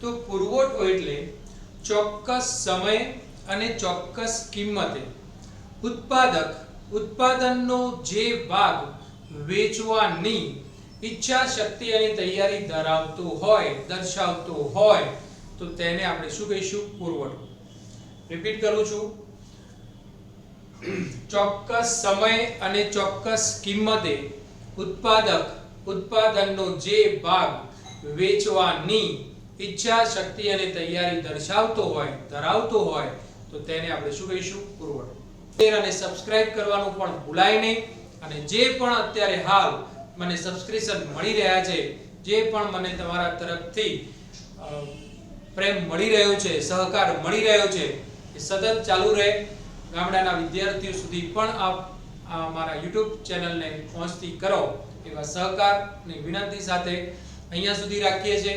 તો પુરવઠો એટલે ચોક્કસ સમય અને ચોક્કસ કિંમતે ઉત્પાદક ઉત્પાદનનો જે ભાગ વેચવાની ઈચ્છા શક્તિ અને તૈયારી ધરાવતો હોય, દર્શાવતો હોય, તો તેને આપણે શું કહીશું? પુરવઠો. રિપીટ કરું છું. ચોક્કસ સમય અને ચોક્કસ કિંમતે ઉત્પાદક ઉત્પાદનનો જે ભાગ વેચવાની ઈચ્છા શક્તિ અને તૈયારી દર્શાવતો હોય, ધરાવતો હોય, તો તેને આપણે શું કહીશું? પુરવઠો. શેર અને સબસ્ક્રાઇબ કરવાનું પણ ભૂલાય નહીં. અને જે પણ અત્યારે હાલ મને સબસ્ક્રિપ્શન મળી રહ્યા છે, જે પણ મને તમારા તરફથી પ્રેમ મળી રહ્યો છે, સહકાર મળી રહ્યો છે, એ સતત ચાલુ રહે. ગામડાના વિદ્યાર્થીઓ સુધી પણ આપ મારા યુટ્યુબ ચેનલને પહોંચતી કરો એવા સહકારની વિનંતી સાથે અહીંયા સુધી રાખીએ છીએ.